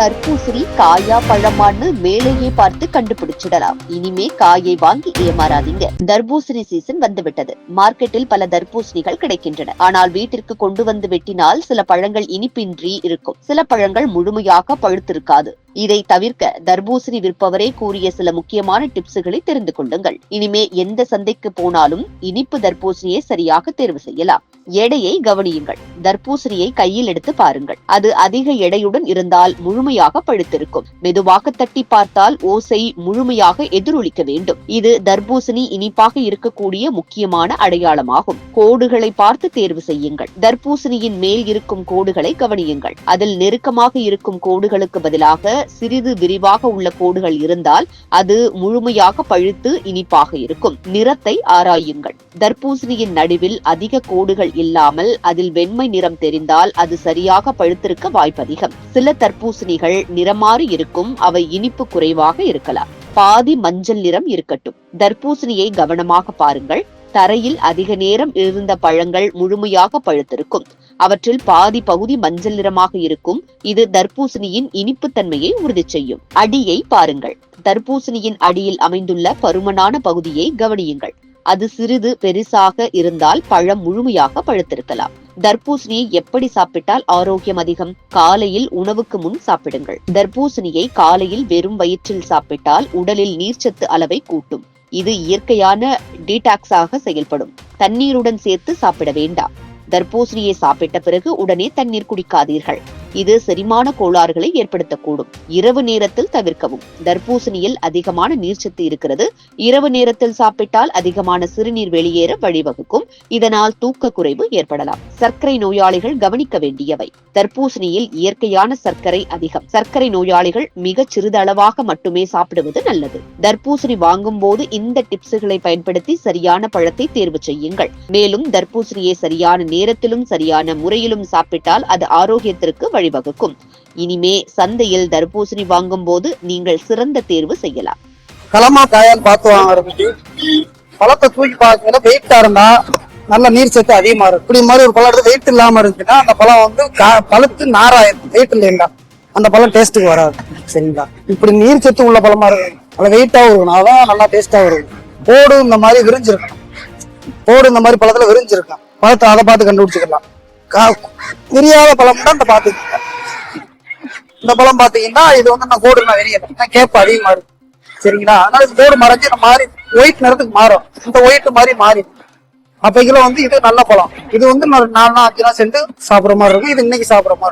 தர்பூசணி காயா பழமான்னு மேலேயே பார்த்து கண்டுபிடிச்சிடலாம். இனிமே காயை வாங்கி ஏமாறாதீங்க. தர்பூசணி சீசன் வந்துவிட்டது. மார்க்கெட்டில் பல தர்பூசணிகள் கிடைக்கின்றன. ஆனால் வீட்டிற்கு கொண்டு வந்து வெட்டினால் சில பழங்கள் இனிப்பின்றி இருக்கும். சில பழங்கள் முழுமையாக பழுத்திருக்காது. இதை தவிர்க்க தர்பூசணி விற்பவரே கூறிய சில முக்கியமான டிப்ஸுகளை தெரிந்து கொள்ளுங்கள். இனிமே எந்த சந்தைக்கு போனாலும் இனிப்பு தர்பூசணியை சரியாக தேர்வு செய்யலாம். எடையை கவனியுங்கள். தர்பூசணியை கையில் எடுத்து பாருங்கள். அது அதிக எடையுடன் இருந்தால் முழுமையாக பழுத்திருக்கும். மெதுவாக தட்டி பார்த்தால் ஓசை முழுமையாக எதிரொலிக்க வேண்டும். இது தர்பூசணி இனிப்பாக இருக்கக்கூடிய முக்கியமான அடையாளமாகும். கோடுகளை பார்த்து தேர்வு செய்யுங்கள். தர்பூசணியின் மேல் இருக்கும் கோடுகளை கவனியுங்கள். அதில் நெருக்கமாக இருக்கும் கோடுகளுக்கு பதிலாக சிறிது விரிவாக உள்ள கோடுகள் இருந்தால் அது முழுமையாக பழுத்து இனிப்பாக இருக்கும். நிறத்தை ஆராயுங்கள். தர்பூசணியின் நடுவில் அதிக கோடுகள் இல்லாமல் அதில் வெண்மை நிறம் தெரிந்தால் அது சரியாக பழுத்திருக்க வாய்ப்பதிகம். சில தர்பூசணிகள் நிறமாறு இருக்கும் அவை இனிப்பு குறைவாக இருக்கலாம். பாதி மஞ்சள் நிறம் இருக்கட்டும். தர்பூசணியை கவனமாக பாருங்கள். தரையில் அதிக நேரம் இருந்த பழங்கள் முழுமையாக பழுத்திருக்கும். அவற்றில் பாதி பகுதி மஞ்சள் நிறமாக இருக்கும். இது தர்பூசணியின் இனிப்புத்தன்மையை உறுதி செய்யும். அடியை பாருங்கள். தர்பூசணியின் அடியில் அமைந்துள்ள பருமனான பகுதியை கவனியுங்கள். அது சிறிது பெரிசாக இருந்தால் பழம் முழுமையாக பழுத்திருக்கலாம். தர்பூசணியை எப்படி சாப்பிட்டால் ஆரோக்கியம் அதிகம்? காலையில் உணவுக்கு முன் சாப்பிடுங்கள். தர்பூசணியை காலையில் வெறும் வயிற்றில் சாப்பிட்டால் உடலில் நீர்ச்சத்து அளவை கூட்டும். இது இயற்கையான டீடாக்ஸாக செயல்படும். தண்ணீருடன் சேர்த்து சாப்பிட வேண்டாம். தர்பூசணியை சாப்பிட்ட பிறகு உடனே தண்ணீர் குடிக்காதீர்கள். இது செரிமான கோளாறுகளை ஏற்படுத்தக்கூடும். இரவு நேரத்தில் தவிர்க்கவும். தர்பூசணியில் அதிகமான நீர்ச்சத்து இருக்கிறது. இரவு நேரத்தில் சாப்பிட்டால் அதிகமான சிறுநீர் வெளியேற வழிவகுக்கும். இதனால் தூக்க குறைவு ஏற்படலாம். சர்க்கரை நோயாளிகள் கவனிக்க வேண்டியவை. தர்பூசணியில் இயற்கையான சர்க்கரை அதிகம். சர்க்கரை நோயாளிகள் மிக சிறிதளவாக மட்டுமே சாப்பிடுவது நல்லது. தர்பூசணி வாங்கும் போது இந்த டிப்ஸுகளை பயன்படுத்தி சரியான பழத்தை தேர்வு செய்யுங்கள். மேலும் தர்பூசணியை சரியான நேரத்திலும் சரியான முறையிலும் சாப்பிட்டால் அது ஆரோக்கியத்திற்கு வழிவகுக்கும். இனிமே சந்தையில் தர்பூசணி வாங்கும் போது நீங்கள் சிறந்த தேர்வு செய்யலாம். களமா காயால் பார்த்து வாங்குறதுக்கு பழத்தை தூக்கி பார்க்கல வெயிட்டா இருந்தா நல்ல நீர் சத்து அதிகமா இருக்கும். இப்படி மாதிரி ஒரு பழம் எடுத்து வெயிட் இல்லாம இருந்துச்சுன்னா அந்த பழம் வந்து கா- பழுத்து நாராயிரும் வெயிட் இல்லைங்களா? அந்த பழம் டேஸ்ட்டுக்கு வராது. சரிங்களா? இப்படி நீர் சத்து உள்ள பழமா இருக்கும். நல்லா வெயிட்டாகவும் இருக்கணும் அதான் நல்லா டேஸ்டாவும் இருக்கும். போடு இந்த மாதிரி விரிஞ்சிருக்கணும் போடு இந்த மாதிரி பழத்துல விரிஞ்சிருக்கும். பழத்தை அதை பார்த்து கண்டுபிடிச்சிக்கலாம். கா- பழம் தான் இந்த பார்த்து இந்த பழம் பாத்தீங்கன்னா இது வந்து நான் கோடு நான் வெறியல கேப் அதிகமா இருக்கு. சரிங்களா? அதனால இந்த கோடு மறைஞ்சு இந்த மாறி ஒயிட் நிறத்துக்கு மாறும். இந்த ஒயிட் மாதிரி மாறி. அப்பைக்குள்ள வந்து இது நல்ல பழம். இது வந்து நாலு நாள் அஞ்சு நாள் சென்று சாப்பிட்ற மாதிரி இருக்கும். இது இன்னைக்கு சாப்பிட்ற மாதிரி இருக்கும்